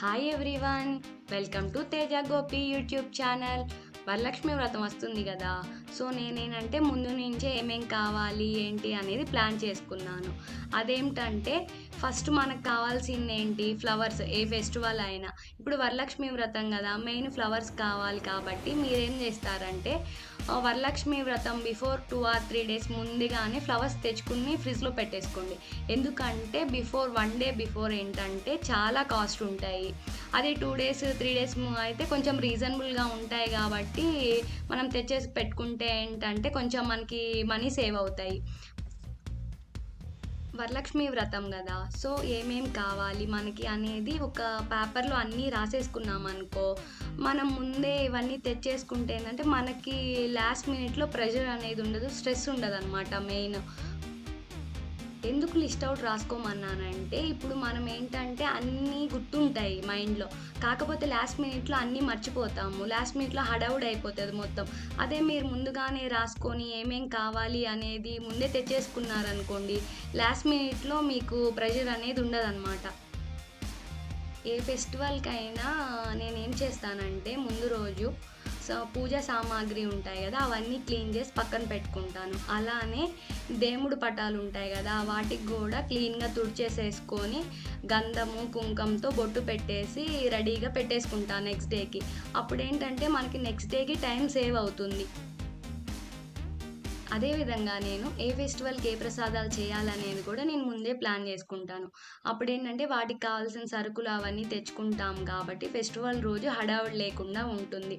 Hi everyone, welcome to Teja Gopi YouTube channel. Varalakshmi Vratam వస్తుంది కదా so నేనేనంటే ముందు నుంచే ఏమేం కావాలి ఏంటి అనేది ప్లాన్ చేసుకున్నాను అదేమిటంటే ఫస్ట్ మనకు కావాల్సింది ఏంటి ఫ్లవర్స్ ఏ ఫెస్టివల్ అయినా ఇప్పుడు వరలక్ష్మి వ్రతం కదా మెయిన్ ఫ్లవర్స్ కావాలి కాబట్టి మీరేం చేస్తారంటే Varalakshmi Vratam before two or three days ముందుగానే ఫ్లవర్స్ తెచ్చుకుని ఫ్రిడ్జ్లో పెట్టేసుకోండి ఎందుకంటే బిఫోర్ వన్ డే బిఫోర్ ఏంటంటే చాలా కాస్ట్ ఉంటాయి అదే టూ డేస్ త్రీ డేస్ అయితే కొంచెం రీజనబుల్గా ఉంటాయి కాబట్టి కాబట్టి మనం తెచ్చేసి పెట్టుకుంటే ఏంటంటే కొంచెం మనకి మనీ సేవ్ అవుతాయి వరలక్ష్మి వ్రతం కదా సో ఏమేం కావాలి మనకి అనేది ఒక పేపర్లో అన్నీ రాసేసుకున్నాం అనుకో మనం ముందే ఇవన్నీ తెచ్చేసుకుంటే ఏంటంటే మనకి లాస్ట్ మినిట్లో ప్రెషర్ అనేది ఉండదు స్ట్రెస్ ఉండదు అనమాట మెయిన్ ఎందుకు లిస్ట్ అవుట్ రాసుకోమన్నానంటే ఇప్పుడు మనం ఏంటంటే అన్నీ గుర్తుంటాయి మైండ్లో కాకపోతే లాస్ట్ మినిట్లో అన్నీ మర్చిపోతాము లాస్ట్ మినిట్లో హడౌడ్ అయిపోతుంది మొత్తం అదే మీరు ముందుగానే రాసుకొని ఏమేం కావాలి అనేది ముందే తెచ్చేసుకున్నారనుకోండి లాస్ట్ మినిట్లో మీకు ప్రెషర్ అనేది ఉండదన్నమాట ఏ ఫెస్టివల్కైనా నేనేం చేస్తానంటే ముందు రోజు పూజ సామాగ్రి ఉంటాయి కదా అవన్నీ క్లీన్ చేసి పక్కన పెట్టుకుంటాను అలానే దేముడు పటాలు ఉంటాయి కదా వాటికి కూడా క్లీన్గా తుడిచేసేసుకొని గంధము కుంకంతో బొట్టు పెట్టేసి రెడీగా పెట్టేసుకుంటాను నెక్స్ట్ డేకి అప్పుడేంటంటే మనకి నెక్స్ట్ డేకి టైం సేవ్ అవుతుంది అదేవిధంగా నేను ఏ ఫెస్టివల్కి ఏ ప్రసాదాలు చేయాలనేది కూడా నేను ముందే ప్లాన్ చేసుకుంటాను అప్పుడు ఏంటంటే వాటికి కావాల్సిన సరుకులు అవన్నీ తెచ్చుకుంటాం కాబట్టి ఫెస్టివల్ రోజు హడావుడి లేకుండా ఉంటుంది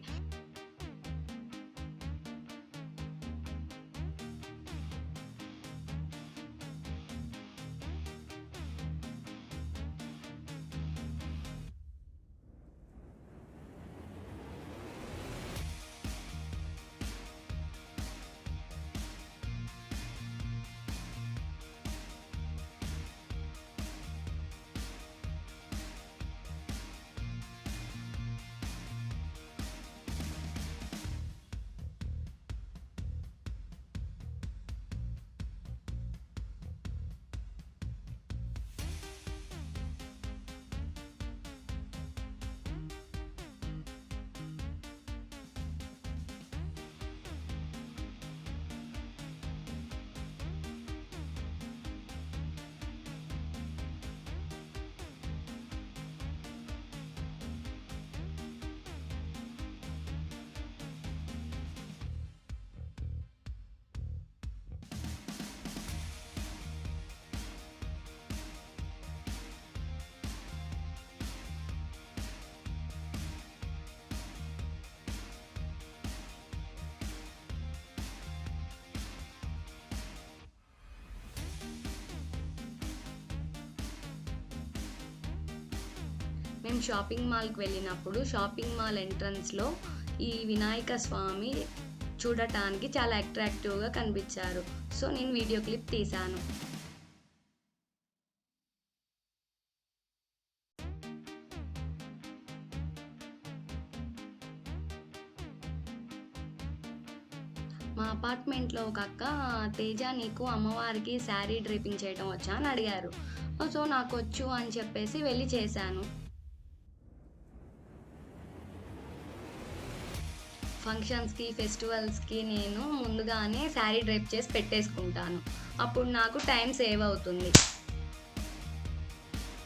మేము షాపింగ్ మాల్కి వెళ్ళినప్పుడు షాపింగ్ మాల్ ఎంట్రన్స్లో ఈ వినాయక స్వామి చూడటానికి చాలా అట్రాక్టివ్గా కనిపించారు సో నేను వీడియో క్లిప్ తీశాను మా అపార్ట్మెంట్లో ఒక అక్క తేజ నీకు అమ్మవారికి శారీ డ్రిపింగ్ చేయడం వచ్చా అని అడిగారు సో నాకు వచ్చు అని చెప్పేసి వెళ్ళి చేశాను ఫంక్షన్స్కి ఫెస్టివల్స్కి నేను ముందుగానే శారీ డ్రైప్ చేసి పెట్టేసుకుంటాను అప్పుడు నాకు టైం సేవ్ అవుతుంది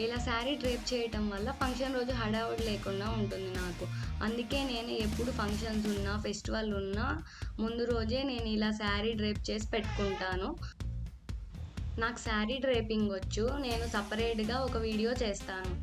ఇలా శారీ డ్రైప్ చేయటం వల్ల ఫంక్షన్ రోజు హడావుడి లేకుండా ఉంటుంది నాకు అందుకే నేను ఎప్పుడు ఫంక్షన్స్ ఉన్నా ఫెస్టివల్ ఉన్నా ముందు రోజే నేను ఇలా శారీ డ్రైప్ చేసి పెట్టుకుంటాను నాకు శారీ డ్రేపింగ్ వచ్చు నేను సపరేట్గా ఒక వీడియో చేస్తాను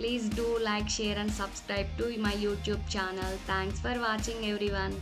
Please do like, share and subscribe to my YouTube channel. Thanks for watching everyone.